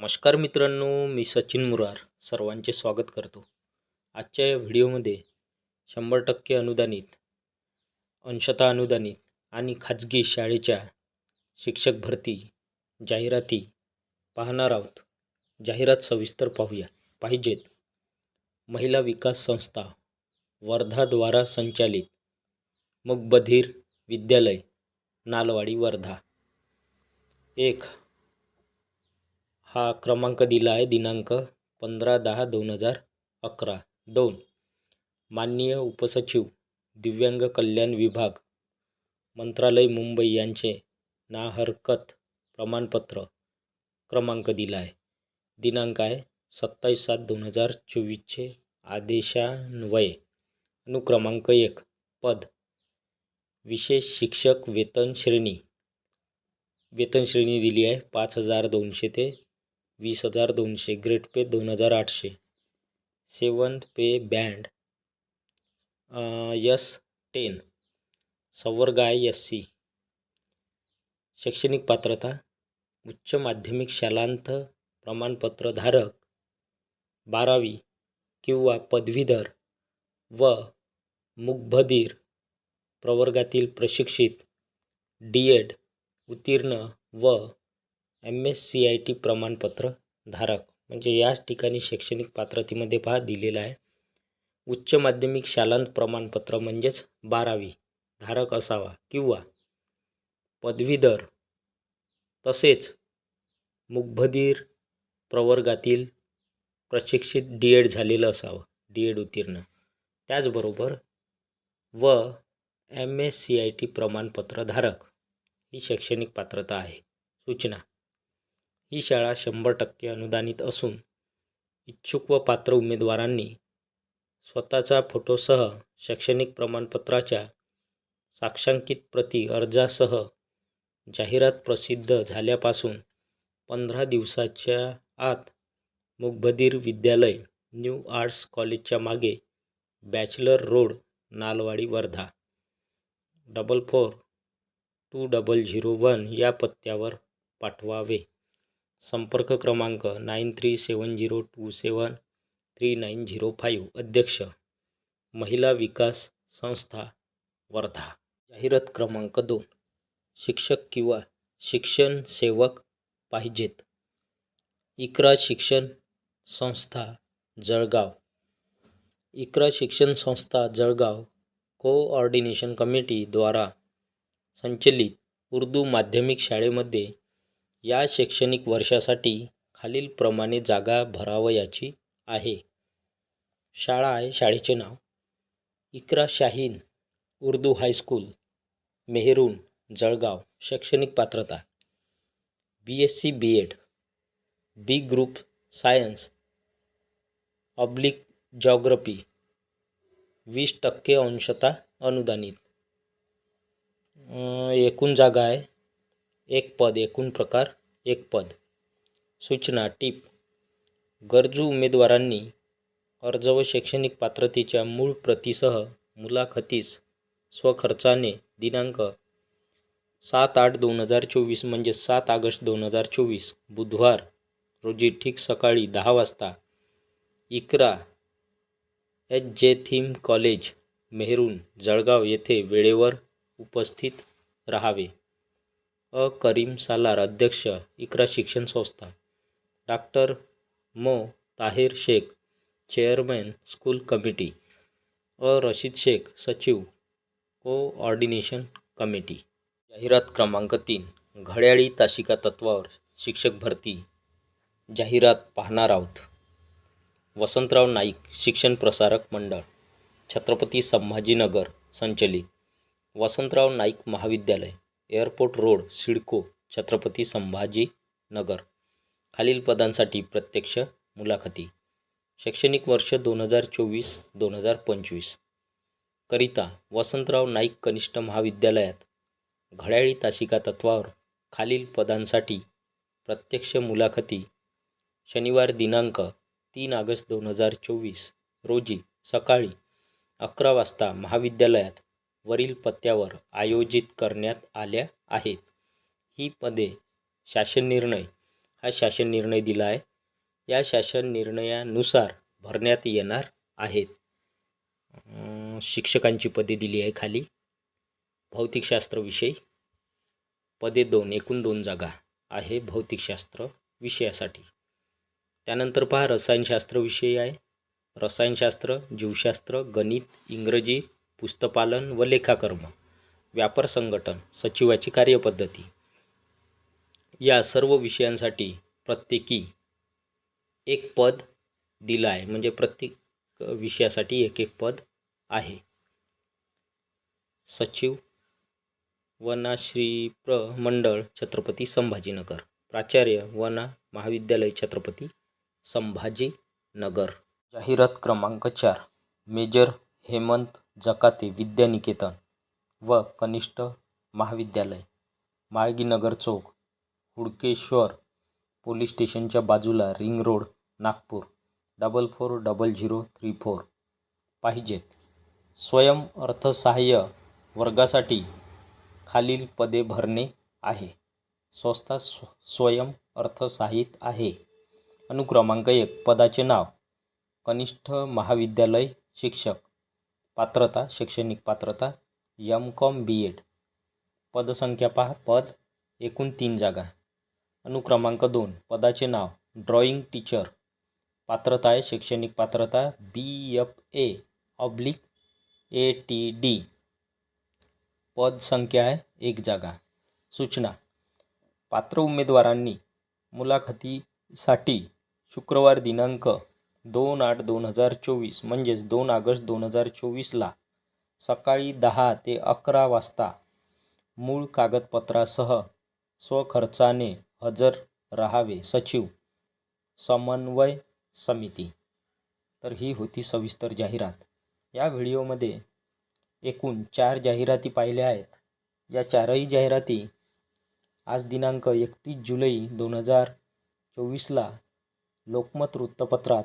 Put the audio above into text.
नमस्कार मित्रांनो मी सचिन मुरार सर्वांचे स्वागत करतो. आजच्या या व्हिडिओमध्ये शंभर टक्के अनुदानित अंशतः अनुदानित आणि खाजगी शाळेच्या शिक्षक भरती जाहिराती पाहणार आहोत. जाहिरात सविस्तर पाहूया. पाहिजेत. महिला विकास संस्था वर्धाद्वारा संचालित मुकबधीर विद्यालय नालवाडी वर्धा. एक हा क्रमांक दिला आहे दिनांक पंधरा दहा दोन हजार अकरा. दोन. माननीय उपसचिव दिव्यांग कल्याण विभाग मंत्रालय मुंबई यांचे ना हरकत प्रमाणपत्र क्रमांक दिला आहे. दिनांक आहे सत्तावीस सात दोन हजार चोवीसचे आदेशान्वये. अनुक्रमांक एक. पद. विशेष शिक्षक वेतन श्रेणी. वेतन श्रेणी दिली आहे पाच हजार दोनशे ते वीस हजार दोनशे ग्रेट पे दोन हजार आठशे seventh pay band S ten सवर्गाय S S C शैक्षणिक पात्रता उच्च माध्यमिक शालांत प्रमाणपत्र धारक बारावी किंवा पदवीधर व मुखबधीर प्रवर्गातील प्रशिक्षित डी एड उत्तीर्ण व M S C I T प्रमाणपत्र धारक म्हणजे याच ठिकाणी शैक्षणिक पात्रतेमध्ये पहा दिलेलं आहे. उच्च माध्यमिक शालांत प्रमाणपत्र म्हणजेच बारावी धारक असावा किंवा पदवीधर तसेच मुकबधीर प्रवर्गातील प्रशिक्षित डी एड झालेलं असावं डी एड उत्तीर्ण. त्याचबरोबर व M S C I T प्रमाणपत्र धारक ही शैक्षणिक पात्रता आहे. सूचना. ही शाळा शंभर टक्के अनुदानित असून इच्छुक व पात्र उमेदवारांनी स्वतःचा फोटोसह शैक्षणिक प्रमाणपत्राच्या साक्षांकित प्रती अर्जासह जाहिरात प्रसिद्ध झाल्यापासून पंधरा दिवसाच्या आत मुकबधीर विद्यालय न्यू आर्ट्स कॉलेजच्या मागे bachelor road Nalwadi Wardha. Double four two double zero one या पत्त्यावर पाठवावे. संपर्क क्रमांक nine three seven zero two seven three nine zero five. अध्यक्ष महिला विकास संस्था वर्धा. जाहिरात क्रमांक दोन. शिक्षक किंवा शिक्षण सेवक पाहिजेत. इकरा शिक्षण संस्था जळगाव. इकरा शिक्षण संस्था जळगाव. कोऑर्डिनेशन कमिटीद्वारा संचलित उर्दू माध्यमिक शाळेमध्ये या शैक्षणिक वर्षासाठी खालीलप्रमाणे जागा भरावयाची आहे. शाळा आहे शाळेचे नाव. इकरा शाहीन उर्दू हायस्कूल मेहरून जळगाव शैक्षणिक पात्रता. B S C B Ed B group science oblique geography वीस टक्के अंशतः अनुदानित. एकूण जागा आहे एक पद एकूण प्रकार एक पद. सूचना टीप. गरजू उमेदवारांनी अर्ज व शैक्षणिक पात्रतेच्या मूळ प्रतीसह मुलाखतीस स्वखर्चाने दिनांक सात आठ दोन हजार चोवीस म्हणजे सात ऑगस्ट दोन हजार चोवीस बुधवार रोजी ठीक सकाळी दहा वाजता Iqra H J Thim college Mehrun Jalgaon येथे वेळेवर उपस्थित राहावे. अ. करीम सालार अध्यक्ष इकरा शिक्षण संस्था. डॉक्टर मो. Tahir Shaikh chairman school committee. अ. रशीद शेख सचिव कोऑर्डिनेशन कमिटी. जाहिरात क्रमांक तीन घड्याळी तासिका तत्वावर शिक्षक भरती. जाहिरात पाहणार आहोत. वसंतराव नाईक शिक्षण प्रसारक मंडळ. छत्रपती संभाजीनगर संचलित. वसंतराव नाईक महाविद्यालय. Airport road CIDCO Chhatrapati Sambhaji Nagar खालील पदांसाठी प्रत्यक्ष मुलाखती. शैक्षणिक वर्ष दोन हजार चोवीस दोन हजार पंचवीस. करिता वसंतराव नाईक कनिष्ठ महाविद्यालयात घड्याळी तासिका तत्वावर खालील पदांसाठी प्रत्यक्ष मुलाखती. शनिवार दिनांक तीन ऑगस्ट दोन हजार चोवीस रोजी सकाळी अकरा वाजता महाविद्यालयात वरील पत्त्यावर आयोजित करण्यात आल्या आहेत. ही पदे शासन निर्णय हा शासन निर्णय दिला आहे या शासन निर्णयानुसार भरण्यात येणार आहेत. शिक्षकांची पदे दिली आहे खाली. भौतिकशास्त्र विषय पदे दोन एकूण दोन जागा आहे भौतिकशास्त्र विषयासाठी. त्यानंतर पहा रसायनशास्त्र विषय आहे. रसायनशास्त्र जीवशास्त्र गणित इंग्रजी पुस्तपालन व लेखाकर्म व्यापार संघटन सचिवाची कार्यपद्धती या सर्व विषयांसाठी प्रत्येकी एक पद दिलं आहे म्हणजे प्रत्येक विषयासाठी एक एक पद आहे. सचिव वनाश्री प्र मंडळ छत्रपती संभाजीनगर प्राचार्य वना महाविद्यालय छत्रपती संभाजीनगर. जाहिरात क्रमांक चार मेजर हेमंत जकाते विद्यानिकेतन व कनिष्ठ महाविद्यालय. माळगीनगर चौक हुडकेश्वर पोलीस स्टेशनच्या बाजूला ring road Nagpur. Double four double zero three four. पाहिजेत. स्वयं अर्थसहाय्य वर्गासाठी खालील पदे भरणे आहे. संस्था स्व स्वयं अर्थसहाय्यित आहे. अनुक्रमांक एक पदाचे नाव. कनिष्ठ महाविद्यालय शिक्षक. पात्रता शैक्षणिक पात्रता यम कॉम बी एड पदसंख्या पहा पद एकूण तीन जागा. अनुक्रमांक दोन पदाचे नाव ड्रॉइंग टीचर पात्रता आहे शैक्षणिक पात्रता B F A oblique A T D पद संख्या आहे एक जागा. सूचना. पात्र उमेदवारांनी मुलाखतीसाठी शुक्रवार दिनांक दोन आठ दोन हजार चोवीस म्हणजेच दोन ऑगस्ट दोन हजार चोवीसला सकाळी दहा ते अकरा वाजता मूळ कागदपत्रासह स्वखर्चाने हजर राहावे सचिव समन्वय समिती. तर ही होती सविस्तर जाहिरात. या व्हिडिओमध्ये एकूण चार जाहिराती पाहिल्या आहेत. या चारही जाहिराती आज दिनांक एकतीस जुलै दोन हजार चोवीसला लोकमत वृत्तपत्रात